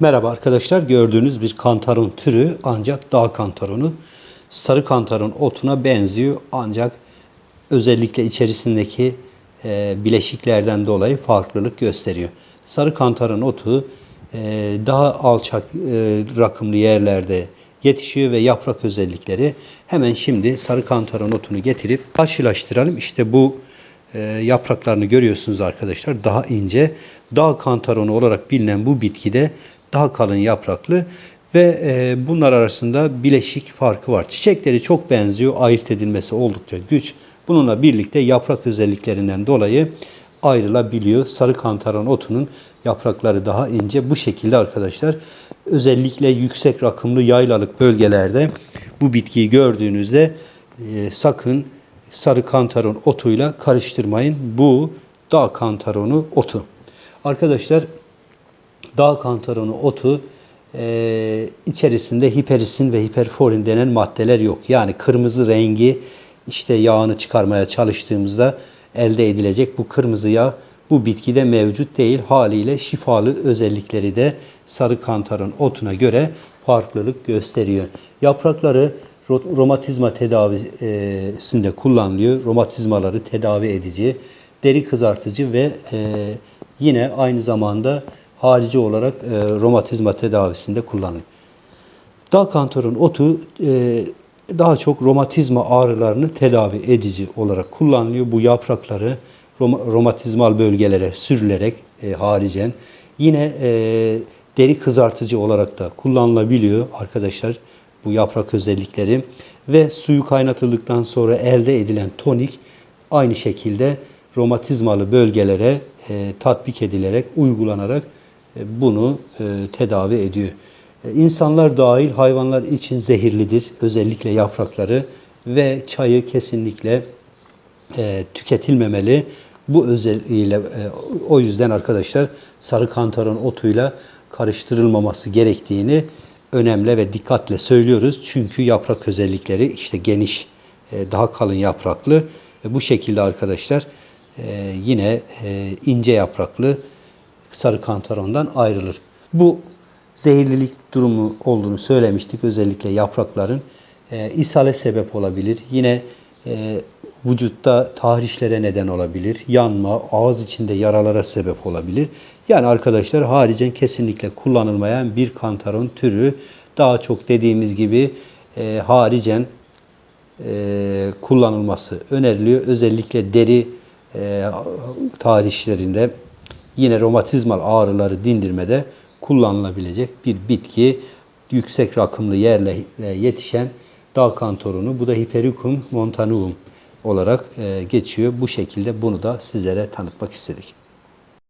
Merhaba arkadaşlar. Gördüğünüz bir kantaron türü ancak dağ kantaronu. Sarı kantaron otuna benziyor ancak özellikle içerisindeki e, bileşiklerden dolayı farklılık gösteriyor. Sarı kantaron otu e, daha alçak e, rakımlı yerlerde yetişiyor ve yaprak özellikleri hemen şimdi sarı kantaron otunu getirip karşılaştıralım. İşte bu e, yapraklarını görüyorsunuz arkadaşlar. Daha ince. Dağ kantaronu olarak bilinen bu bitkide daha kalın yapraklı ve e, bunlar arasında bileşik farkı var. Çiçekleri çok benziyor. Ayırt edilmesi oldukça güç. Bununla birlikte yaprak özelliklerinden dolayı ayrılabiliyor. Sarı kantaron otunun yaprakları daha ince. Bu şekilde arkadaşlar özellikle yüksek rakımlı yaylalık bölgelerde bu bitkiyi gördüğünüzde e, sakın sarı kantaron otuyla karıştırmayın. Bu dağ kantaronu otu. Arkadaşlar dağ kantaronu otu e, içerisinde hiperisin ve hiperforin denen maddeler yok. Yani kırmızı rengi işte yağını çıkarmaya çalıştığımızda elde edilecek bu kırmızı yağ bu bitkide mevcut değil. Haliyle şifalı özellikleri de sarı kantaron otuna göre farklılık gösteriyor. Yaprakları ro- romatizma tedavisinde kullanılıyor. Romatizmaları tedavi edici, deri kızartıcı ve e, yine aynı zamanda harici olarak e, romatizma tedavisinde kullanılıyor. Dağ kantarın otu e, daha çok romatizma ağrılarını tedavi edici olarak kullanılıyor. Bu yaprakları rom- romatizmal bölgelere sürülerek e, haricen yine e, deri kızartıcı olarak da kullanılabiliyor arkadaşlar bu yaprak özellikleri ve suyu kaynatıldıktan sonra elde edilen tonik aynı şekilde romatizmalı bölgelere e, tatbik edilerek uygulanarak bunu e, tedavi ediyor. E, İnsanlar dahil hayvanlar için zehirlidir. Özellikle yaprakları ve çayı kesinlikle e, tüketilmemeli. Bu özelliğiyle e, o yüzden arkadaşlar sarı kantaron otuyla karıştırılmaması gerektiğini önemli ve dikkatle söylüyoruz. Çünkü yaprak özellikleri işte geniş, e, daha kalın yapraklı. bu şekilde arkadaşlar e, yine e, ince yapraklı sarı kantarondan ayrılır. Bu zehirlilik durumu olduğunu söylemiştik. Özellikle yaprakların e, ishale sebep olabilir. Yine e, vücutta tahrişlere neden olabilir. Yanma, ağız içinde yaralara sebep olabilir. Yani arkadaşlar haricen kesinlikle kullanılmayan bir kantaron türü. Daha çok dediğimiz gibi e, haricen e, kullanılması öneriliyor. Özellikle deri e, tahrişlerinde yine romatizmal ağrıları dindirmede kullanılabilecek bir bitki. Yüksek rakımlı yerle e, yetişen dağ kantorunu. Bu da Hipericum montanum olarak e, geçiyor. Bu şekilde bunu da sizlere tanıtmak istedik.